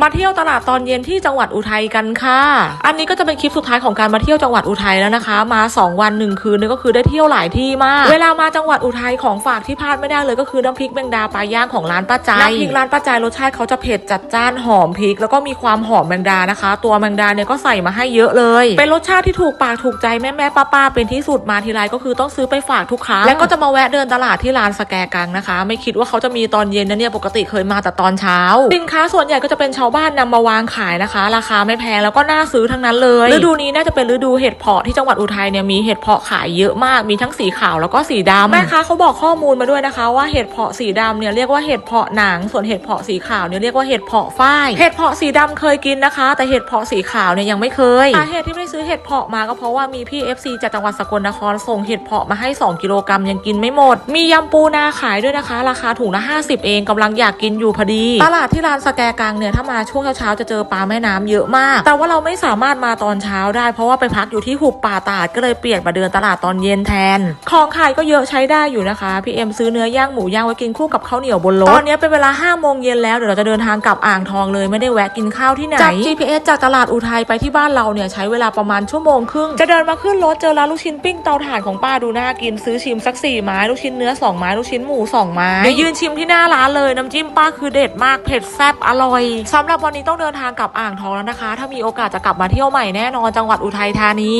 มาเที่ยวตลาดตอนเย็นที่จังหวัดอุทัยกันค่ะ อันนี้ก็จะเป็นคลิปสุดท้ายของการมาเที่ยวจังหวัดอุทัยแล้วนะคะ มา 2 วันหนึ่งคืนนี่ก็คือได้เที่ยวหลายที่มาก เวลามาจังหวัดอุทัยของฝากที่พลาดไม่ได้เลยก็คือน้ำพริกแมงดาปลาย่างของร้านป้าใจน้ำพริกร้านป้าใจรสชาติเขาจะเผ็ดจัดจ้านหอมพริก แล้วก็มีความหอมแมงดานะคะ ตัวแมงดาเนี่ยก็ใส่มาให้เยอะเลย เป็นรสชาติที่ถูกปากถูกใจแม่แม่ป้าป้าๆเป็นที่สุดมาทีไรก็คือต้องซื้อไปฝากทุกครั้งแล้วก็จะมาแวะเดินตลาดที่ร้านสแกกังนะคะ ไม่คิดว่าเขาจะมีตอนเย็นนะเนี่ยปกติเคยมาแต่ตอนเช้า สินค้าส่วนใหญ่ก็จะเป็นชาวบ้านนำมาวางขายนะคะ ราคาไม่แพงแล้วก็น่าซื้อทั้งนั้นเลยฤดูนี้น่าจะเป็นฤดูเห็ดเพาะที่จังหวัดอุทัยเนี่ยมีเห็ดเพาะขายเยอะมากมีทั้งสีขาวแล้วก็สีดำแม่ค้าเขาบอกข้อมูลมาด้วยนะคะ ว่าเห็ดเพาะสีดำเนี่ยเรียกว่าเห็ดเพาะหนัง ส่วนเห็ดเพาะสีขาวเนี่ยเรียกว่าเห็ดเพาะฝ้ายเห็ดเพาะสีดำเคยกินนะคะ แต่เห็ดเพาะสีขาวเนี่ยยังไม่เคยสาเหตุที่ไม่ได้ซื้อเห็ดเพาะมาก็เพราะว่ามีพี่ FC จากจังหวัดสกลนครส่งเห็ดเพาะมาให้ 2 กิโลกรัมยังกินไม่หมด มียำปูนาขายด้วยนะคะ ราคาถุงละ50 เองกำลังอยากกินอยู่พอดี ตลาดที่ร้านสแกกังเนี่ยถ้ามาช่วงเช้าๆจะเจอปลาแม่น้ำเยอะมาก แต่ว่าเราไม่สามารถมาตอนเช้าได้ เพราะว่าไปพักอยู่ที่หุบป่าตาดก็เลยเปลี่ยนมาเดินตลาดตอนเย็นแทน ของขายก็เยอะใช้ได้อยู่นะคะ พี่เอ็มซื้อเนื้อย่างหมูย่างไว้กินคู่กับข้าวเหนียวบนรถ ตอนนี้เป็นเวลา5โมงเย็นแล้วเดี๋ยวเราจะเดินทางกลับอ่างทองเลยไม่ได้แวะกินข้าวที่ไหนจับ GPS จากตลาดอุทัยไปที่บ้านเราเนี่ยใช้เวลาประมาณชั่วโมงครึ่ง จะเดินมาขึ้นรถเจอร้านลูกชิ้นปิ้งเตาถ่านของป้าดูน่ากินซื้อชิมสักสี่ไม้ลูกชิ้นเนื้อสองไม้ลูกชิ้นหมูสองไม้เดี๋ยวยืนชิมที่หน้าร้านเลยน้ำจิ้มป้าคือเด็ดมากเผ็ดแซ่บอร่อยสำหรับวันนี้ต้องเดินทางกลับอ่างทองแล้วนะคะ ถ้ามีโอกาสจะกลับมาเที่ยวใหม่แน่นอนจังหวัดอุทัยธานี